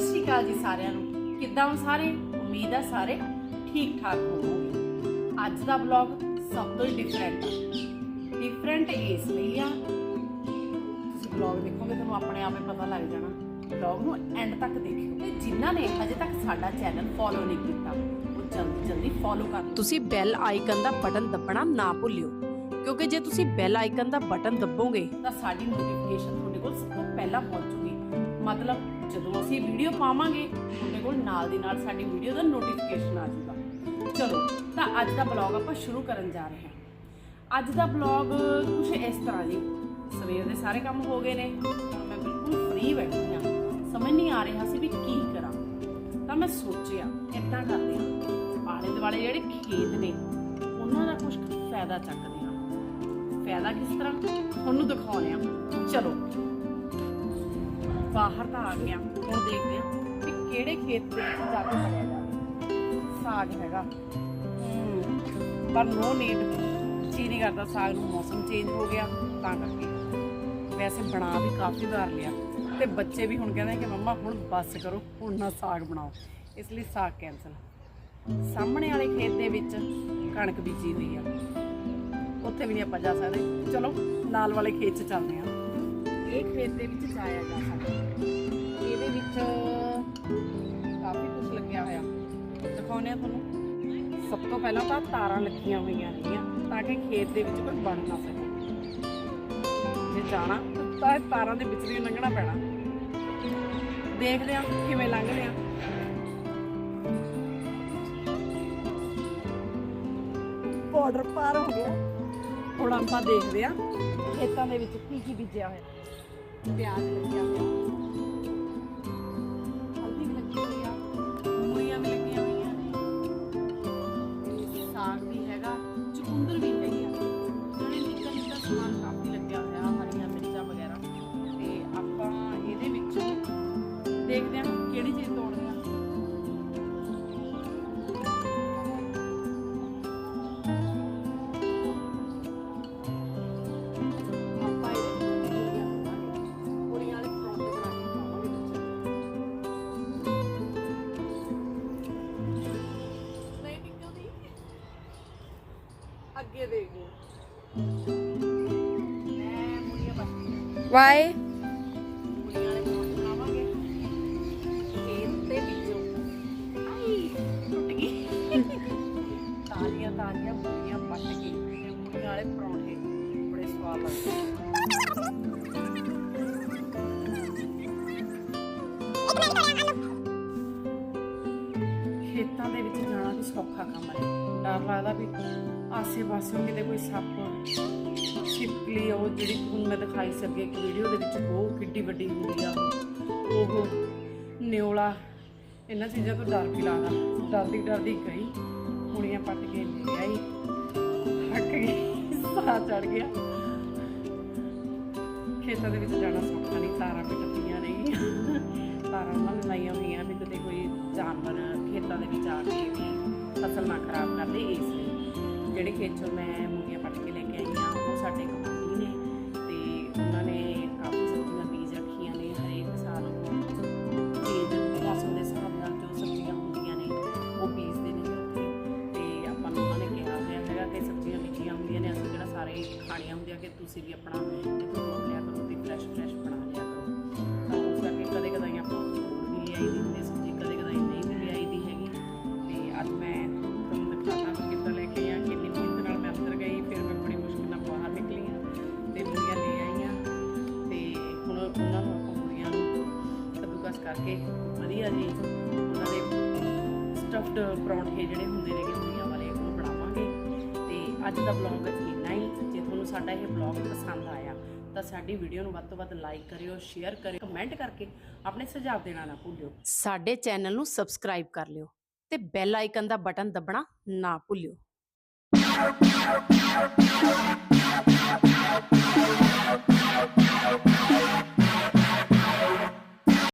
ਸ਼੍ਰੀ ਅਕਾਲ ਜੀ ਸਾਰਿਆਂ ਨੂੰ। ਕਿੱਦਾਂ ਹੋ ਸਾਰੇ? ਉਮੀਦ ਹੈ ਸਾਰੇ ਠੀਕ ਠਾਕ ਹੋਵੋਗੇ। ਅੱਜ ਦਾ ਵਲੌਗ ਸਭ ਤੋਂ ਡਿਫਰੈਂਟ ਆ। ਡਿਫਰੈਂਟ ਇਸ ਲਈ ਆ ਤੁਸੀਂ ਵਲੌਗ ਦੇਖੋਗੇ ਤੁਹਾਨੂੰ ਆਪਣੇ ਆਪੇ ਪਤਾ ਲੱਗ ਜਾਣਾ। ਵਲੌਗ ਨੂੰ ਐਂਡ ਤੱਕ ਦੇਖਿਓ ਤੇ ਜਿਨ੍ਹਾਂ ਨੇ ਅਜੇ ਤੱਕ ਸਾਡਾ ਚੈਨਲ ਫੋਲੋ ਨਹੀਂ ਕੀਤਾ ਉਹ ਜਲਦੀ ਜਲਦੀ ਫੋਲੋ ਕਰ ਤੁਸੀਂ ਬੈਲ ਆਈਕਨ ਦਾ ਬਟਨ ਦੱਬਣਾ ਨਾ ਭੁੱਲਿਓ ਕਿਉਂਕਿ ਜੇ ਤੁਸੀਂ ਬੈਲ ਆਈਕਨ ਦਾ ਬਟਨ ਦੱਬੋਗੇ ਤਾਂ ਸਾਡੀ ਨੋਟੀਫਿਕੇਸ਼ਨ ਤੁਹਾਡੇ ਕੋਲ ਸਭ ਤੋਂ ਪਹਿਲਾਂ ਪਹੁੰਚੂਗੀ ਮਤਲਬ ਜਦੋਂ ਅਸੀਂ ਵੀਡੀਓ ਪਾਵਾਂਗੇ, ਤੁਹਾਡੇ ਕੋਲ ਨਾਲ ਦੀ ਨਾਲ ਸਾਡੀ ਵੀਡੀਓ ਦਾ ਨੋਟੀਫਿਕੇਸ਼ਨ ਆ ਜਾਊਗਾ। ਚਲੋ, ਤਾਂ ਅੱਜ ਦਾ ਬਲੌਗ ਆਪਾਂ ਸ਼ੁਰੂ ਕਰਨ ਜਾ ਰਹੇ ਹਾਂ। ਅੱਜ ਦਾ ਬਲੌਗ ਕੁਝ ਇਸ ਤਰ੍ਹਾਂ ਜੀ। ਸਵੇਰ ਦੇ ਸਾਰੇ ਕੰਮ ਹੋ ਗਏ ਨੇ ਮੈਂ ਬਿਲਕੁਲ ਫ੍ਰੀ ਬੈਠੀ ਹਾਂ। ਸਮਝ ਨਹੀਂ ਆ ਰਿਹਾ ਸੀ ਵੀ ਕੀ ਕਰਾਂ। ਤਾਂ ਮੈਂ ਸੋਚਿਆ, ਏਦਾਂ ਕਰਦੇ ਹਾਂ। ਆਲੇ ਦੁਆਲੇ ਜਿਹੜੇ ਖੇਤ ਨੇ, ਉਹਨਾਂ ਦਾ ਕੁਝ ਫਾਇਦਾ ਚੱਕਦੇ ਹਾਂ। ਫਾਇਦਾ ਕਿਸ ਤਰ੍ਹਾਂ? ਤੁਹਾਨੂੰ ਦਿਖਾਉਂਦੇ ਆ ਚਲੋ ਬਾਹਰ ਤਾਂ ਆ ਗਿਆ ਹੁਣ ਦੇਖਦੇ ਆ ਕਿ ਕਿਹੜੇ ਖੇਤ ਦੇ ਵਿੱਚ ਜਾ ਕੇ ਫੜਿਆ ਜਾਵੇ ਸਾਗ ਹੈਗਾ। ਹਮ, ਪਰ ਨੋ ਨੀਡ ਜੀ ਨਹੀਂ ਕਰਦਾ ਸਾਗ ਨੂੰ ਮੌਸਮ ਚੇਂਜ ਹੋ ਗਿਆ ਤਾਂ ਕਰਕੇ। ਵੈਸੇ ਬਣਾ ਵੀ ਕਾਫੀ ਵਾਰ ਲਿਆ। ਤੇ ਬੱਚੇ ਵੀ ਹੁਣ ਕਹਿੰਦੇ ਕਿ ਮੰਮਾ ਹੁਣ ਬੱਸ ਕਰੋ ਹੁਣ ਨਾ ਸਾਗ ਬਣਾਓ। ਇਸ ਲਈ ਸਾਗ ਕੈਨਸਲ ਸਾਹਮਣੇ ਵਾਲੇ ਖੇਤ ਦੇ ਵਿੱਚ ਕਣਕ ਬੀਜੀ ਹੋਈ ਆ। ਉੱਥੇ ਵੀ ਨਹੀਂ ਆਪਾਂ ਜਾ ਸਕਦੇ। ਚਲੋ ਨਾਲ ਵਾਲੇ ਖੇਤ 'ਚ ਚੱਲਦੇ ਹਾਂ। ਇਹ ਖੇਤ ਦੇ ਵਿੱਚ ਜਾਇਆ ਜਾ ਸਕਦਾ ਇਹਦੇ ਵਿੱਚ ਕਾਫੀ ਕੁਝ ਲੱਗਿਆ ਹੋਇਆ। ਦਿਖਾਉਂਦੇ ਆ ਤੁਹਾਨੂੰ। ਸਭ ਤੋਂ ਪਹਿਲਾਂ ਤਾਂ ਤਾਰਾਂ ਲੱਗੀਆਂ ਹੋਈਆਂ ਨੇਗੀਆਂ ਤਾਂ ਕਿ ਖੇਤ ਦੇ ਵਿੱਚ ਕੋਈ ਵੜ ਨਾ ਸਕੇ। ਜੇ ਜਾਣਾ, ਤਾਂ ਇਹ ਤਾਰਾਂ ਦੇ ਵਿੱਚ ਵੀ ਲੰਘਣਾ ਪੈਣਾ। ਦੇਖਦੇ ਆ ਕਿਵੇਂ ਲੰਘਦੇ ਆ ਬਾਰਡਰ ਪਾਰ ਹੋ ਗਿਆ। ਹੁਣ ਆਪਾਂ ਦੇਖਦੇ ਆ ਖੇਤਾਂ ਦੇ ਵਿੱਚ ਕੀ ਕੀ ਬੀਜਿਆ ਹੋਇਆ। ਪਿਆਜ਼ ਲੱਗਿਆ ਹੋਇਆ। ਹਲਦੀ ਵੀ ਲੱਗੀ ਹੋਈ ਆ। ਮੂਲੀਆਂ ਵੀ ਲੱਗੀਆਂ ਹੋਈਆਂ ਨੇ। ਤੇ ਸਾਗ ਵੀ ਹੈਗਾ, ਚੁਕੰਦਰ ਵੀ ਹੈਗੀ ਆ। ਜਿਹੜੇ ਨਿੱਕਾ ਨਿੱਕਾ ਸਮਾਨ ਕਾਫੀ ਲੱਗਿਆ ਹੋਇਆ ਹਰੀਆਂ ਮਿਰਚਾਂ ਵਗੈਰਾ। ਤੇ ਆਪਾਂ ਇਹਦੇ ਵਿੱਚ ਦੇਖਦੇ ਹਾਂ ਕਿਹੜੀ ਚੀਜ਼ ਲੱਗਦੇ ਖੇਤਾਂ ਦੇ ਵਿੱਚ ਜਾਣਾ ਵੀ ਸੌਖਾ ਕੰਮ ਹੈ। ਡਰ ਲੱਗਦਾ ਵੀ ਆਸੇ ਪਾਸੇ ਕਿਤੇ ਕੋਈ ਸੱਪ ਛਿਪਕਲੀ ਉਹ ਜਿਹੜੀ ਤੁਹਾਨੂੰ ਮੈਂ ਦਿਖਾਈ ਸੀ ਅੱਗੇ ਇੱਕ ਵੀਡੀਓ ਦੇ ਵਿੱਚ, ਉਹ ਕਿੱਡੀ ਵੱਡੀ ਹੁੰਦੀ ਆ ਉਹ। ਉਹ ਨਿਓਲਾ ਇਹਨਾਂ ਚੀਜ਼ਾਂ ਤੋਂ ਡਰ ਵੀ ਲੱਗਦਾ। ਡਰਦੀ ਡਰਦੀ ਗਈ, ਕੁੜੀਆਂ ਪੱਟ ਕੇ ਲੈ ਆਈ ਹੱਕ ਗਈ ਸਾਹ ਚੜ ਗਿਆ। ਖੇਤਾਂ ਦੇ ਵਿੱਚ ਜਾਣਾ ਸੌਖਾ ਨਹੀਂ, ਤਾਰਾਂ ਵੀ ਟੱਪੀਆਂ ਨਹੀਂ ਤਾਰਾਂ ਉਹਨਾਂ ਲਾਈਆਂ ਹੋਈਆਂ ਵੀ ਕਿਤੇ ਕੋਈ ਜਾਨਵਰ ਖੇਤਾਂ ਦੇ ਵਿੱਚ ਆ ਕੇ। ਫਸਲ ਨਾ ਖਰਾਬ ਕਰ ਦੇ ਇਸ ਲਈ। ਜਿਹੜੇ ਖੇਤ ਚੋਂ ਮੈਂ ਮੂਲੀਆਂ ਪੱਟ ਕੇ ਲੈ ਕੇ ਆਈ ਹਾਂ, ਉਹ ਸਾਡੇ ਕਮਾਂਡੀ ਨੇ ਤੇ ਉਹਨਾਂ ਨੇ ਕਾਫੀ ਸਬਜ਼ੀਆਂ ਬੀਜ ਰੱਖੀਆਂ ਨੇ ਹਰੇਕ ਸਾਲ। ਉਹ ਚੀਜ਼ ਮੌਸਮ ਦੇ ਹਿਸਾਬ ਨਾਲ ਜੋ ਸਬਜ਼ੀਆਂ ਹੁੰਦੀਆਂ ਨੇ, ਉਹ ਬੀਜਦੇ ਨੇ ਉੱਥੇ। ਤੇ ਆਪਾਂ ਨੂੰ ਉਹਨਾਂ ਨੇ ਕਿਹਾ ਹੋਇਆ ਹੈਗਾ ਕਿ ਸਬਜ਼ੀਆਂ ਬੀਜੀਆਂ ਹੁੰਦੀਆਂ ਨੇ, ਅਸੀਂ ਜਿਹੜਾ ਸਾਰੇ ਖਾਣੀਆਂ ਹੁੰਦੀਆਂ ਕਿ ਤੁਸੀਂ ਵੀ ਆਪਣਾ ਇੱਥੋਂ ਤੋੜ ਲਿਆ ਕਰੋ ਤੇ ਫਰੈਸ਼ ਫਰੈਸ਼ ਬਣਾ ਲਿਆ ਕਰੋ। ਤਾਂ ਉਸ ਕਰਕੇ ਕਦੇ ਕਦਾਈ ਆਪਾਂ ਤੋੜ ਵੀ ਲਿਆਈ ਦੀ ਕੱਦੂਕਸ ਕਰਕੇ ਵਧੀਆ ਜੀ ਉਹਨਾਂ ਦੇ ਸਟਫਡ ਪਰੌਂਠੇ ਜਿਹੜੇ ਹੁੰਦੇ ਨੇ ਮੁੜੀਆਂ ਵਾਲੇ ਉਹ ਬਣਾਵਾਂਗੇ। ਤੇ ਅੱਜ ਦਾ ਵਲੌਗ ਇੰਨਾ ਹੀ। ਜੇ ਤੁਹਾਨੂੰ ਸਾਡਾ ਇਹ ਵਲੌਗ ਪਸੰਦ ਆਇਆ, ਤਾਂ ਸਾਡੀ ਵੀਡੀਓ ਨੂੰ ਵੱਧ ਤੋਂ ਵੱਧ ਲਾਈਕ ਕਰਿਓ ਸ਼ੇਅਰ ਕਰਿਓ ਕਮੈਂਟ ਕਰਕੇ ਆਪਣੇ ਸੁਝਾਅ ਦੇਣਾ ਨਾ ਭੁੱਲਿਓ। ਸਾਡੇ ਚੈਨਲ ਨੂੰ ਸਬਸਕ੍ਰਾਈਬ ਕਰ ਲਿਓ ਤੇ ਬੈਲ ਆਈਕਨ ਦਾ ਬਟਨ ਦੱਬਣਾ ਨਾ ਭੁੱਲਿਓ।